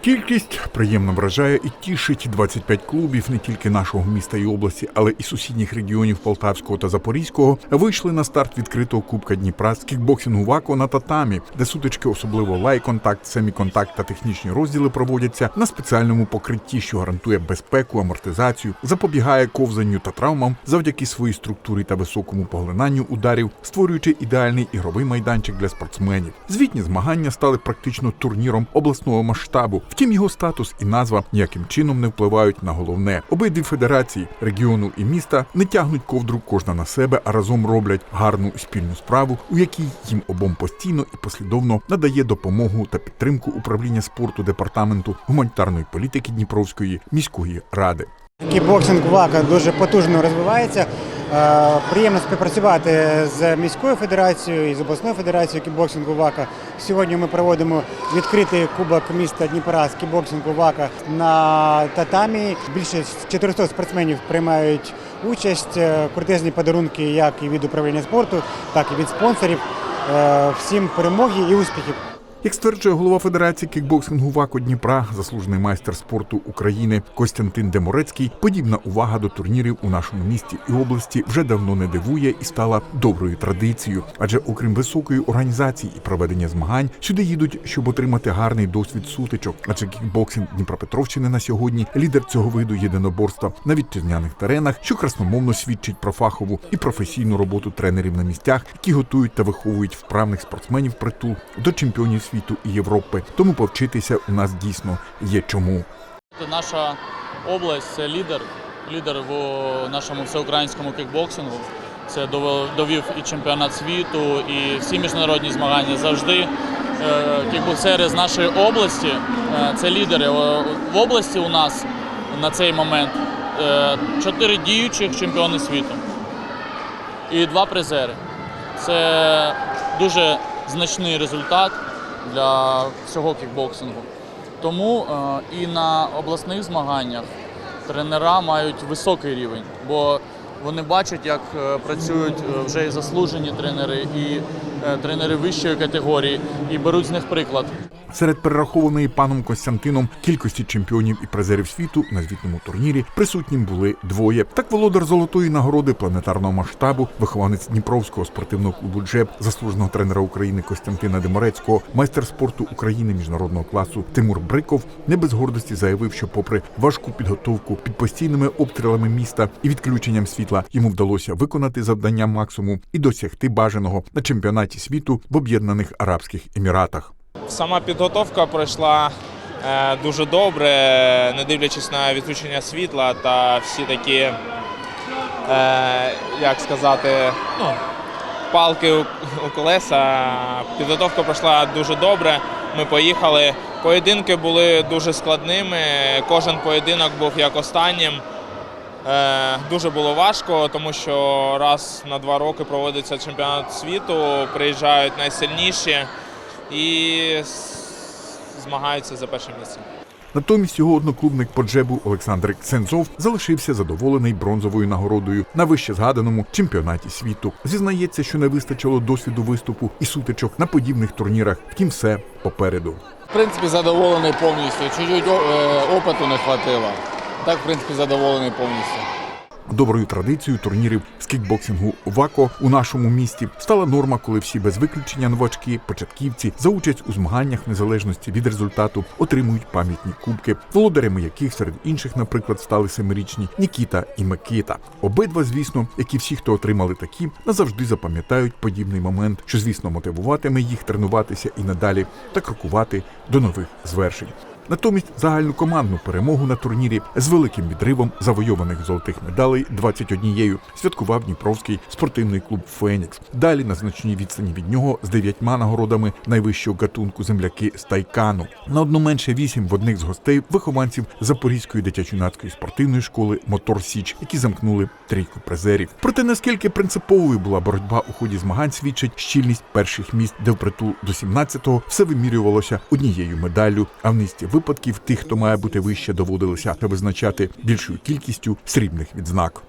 Кількість приємно вражає і тішить 25 клубів не тільки нашого міста і області, але і сусідніх регіонів Полтавського та Запорізького вийшли на старт відкритого Кубка Дніпра з кікбоксингу ВАКО на татамі, де сутички, особливо лайконтакт, семіконтакт та технічні розділи проводяться на спеціальному покритті, що гарантує безпеку, амортизацію, запобігає ковзанню та травмам завдяки своїй структурі та високому поглинанню ударів, створюючи ідеальний ігровий майданчик для спортсменів. Звітні змагання стали практично турніром обласного масштабу. Втім, його статус і назва ніяким чином не впливають на головне. Обидві федерації регіону і міста не тягнуть ковдру кожна на себе, а разом роблять гарну спільну справу, у якій їм обом постійно і послідовно надає допомогу та підтримку управління спорту департаменту гуманітарної політики Дніпровської міської ради. Кікбоксинг ВАКа дуже потужно розвивається. Е, Приємно співпрацювати з міською федерацією і з обласною федерацією кікбоксингу ВАКа. Сьогодні ми проводимо відкритий кубок міста Дніпра з кікбоксингу ВАКа на татамі. Більше 400 спортсменів приймають участь. Е, Крутезні подарунки як і від управління спорту, так і від спонсорів. Е, Всім перемоги і успіхів. Як стверджує голова Федерації кікбоксингу ВАКО Дніпра, заслужений майстер спорту України Костянтин Деморецький, подібна увага до турнірів у нашому місті і області вже давно не дивує і стала доброю традицією. Адже окрім високої організації і проведення змагань, сюди їдуть, щоб отримати гарний досвід сутичок. Адже кікбоксинг Дніпропетровщини на сьогодні лідер цього виду єдиноборства на вітчизняних теренах, що красномовно свідчить про фахову і професійну роботу тренерів на місцях, які готують та виховують вправних спортсменів притул до чемпіонів світу і Європи. Тому повчитися у нас дійсно є чому. Наша область це лідер, лідер в нашому всеукраїнському кікбоксингу. Це довів і чемпіонат світу, і всі міжнародні змагання завжди. е, Кікбоксери з нашої області е, це лідери. В області у нас на цей момент е, чотири діючих чемпіони світу і два призери. Це дуже значний результат для всього кікбоксингу. Тому е, і на обласних змаганнях тренера мають високий рівень, бо вони бачать, як е, працюють е, вже і заслужені тренери, і тренери вищої категорії, і беруть з них приклад. Серед перерахованої паном Костянтином кількості чемпіонів і призерів світу на звітному турнірі присутнім були двоє. Так володар золотої нагороди планетарного масштабу, вихованець Дніпровського спортивного клубу Джеб, заслуженого тренера України Костянтина Деморецького, майстер спорту України міжнародного класу Тимур Бриков не без гордості заявив, що, попри важку підготовку під постійними обстрілами міста і відключенням світла, йому вдалося виконати завдання максимум і досягти бажаного на чемпіонаті світу в Об'єднаних Арабських Еміратах. Сама підготовка пройшла е, дуже добре, не дивлячись на відключення світла та всі такі, е, як сказати, ну, палки у, колеса. Підготовка пройшла дуже добре. Ми поїхали. Поєдинки були дуже складними. Кожен поєдинок був як останнім. Е, Дуже було важко, тому що раз на два роки проводиться чемпіонат світу, приїжджають найсильніші і змагаються за перше місце. Натомість його одноклубник по джебу Олександр Ксенцов залишився задоволений бронзовою нагородою на вище згаданому чемпіонаті світу. Зізнається, що не вистачило досвіду виступу і сутичок на подібних турнірах. Втім, все попереду. В принципі, задоволений повністю. Чуть-чуть е, опиту не хватило. Так, в принципі, задоволений повністю. Доброю традицією турнірів з кікбоксингу ВАКО у нашому місті стала норма, коли всі без виключення новачки, початківці за участь у змаганнях незалежності від результату отримують пам'ятні кубки, володарями яких серед інших, наприклад, стали семирічні Нікіта і Микита. Обидва, звісно, як і всі, хто отримали такі, назавжди запам'ятають подібний момент, що, звісно, мотивуватиме їх тренуватися і надалі та крокувати до нових звершень. Натомість загальну командну перемогу на турнірі з великим відривом завойованих золотих медалей 21 святкував Дніпровський спортивний клуб Фенікс. Далі на значній відстані від нього з дев'ятьма нагородами найвищого гатунку земляки з Тайкану. На одну менше вісім в одних з гостей вихованців Запорізької дитячо-юнацької спортивної школи Мотор Січ, які замкнули трійку призерів. Проте наскільки принциповою була боротьба у ході змагань, свідчить щільність перших місць, де впритул до 17-го все вимірювалося однією медаллю, а в низці випадків тих, хто має бути вище, доводилося визначати більшою кількістю срібних відзнак.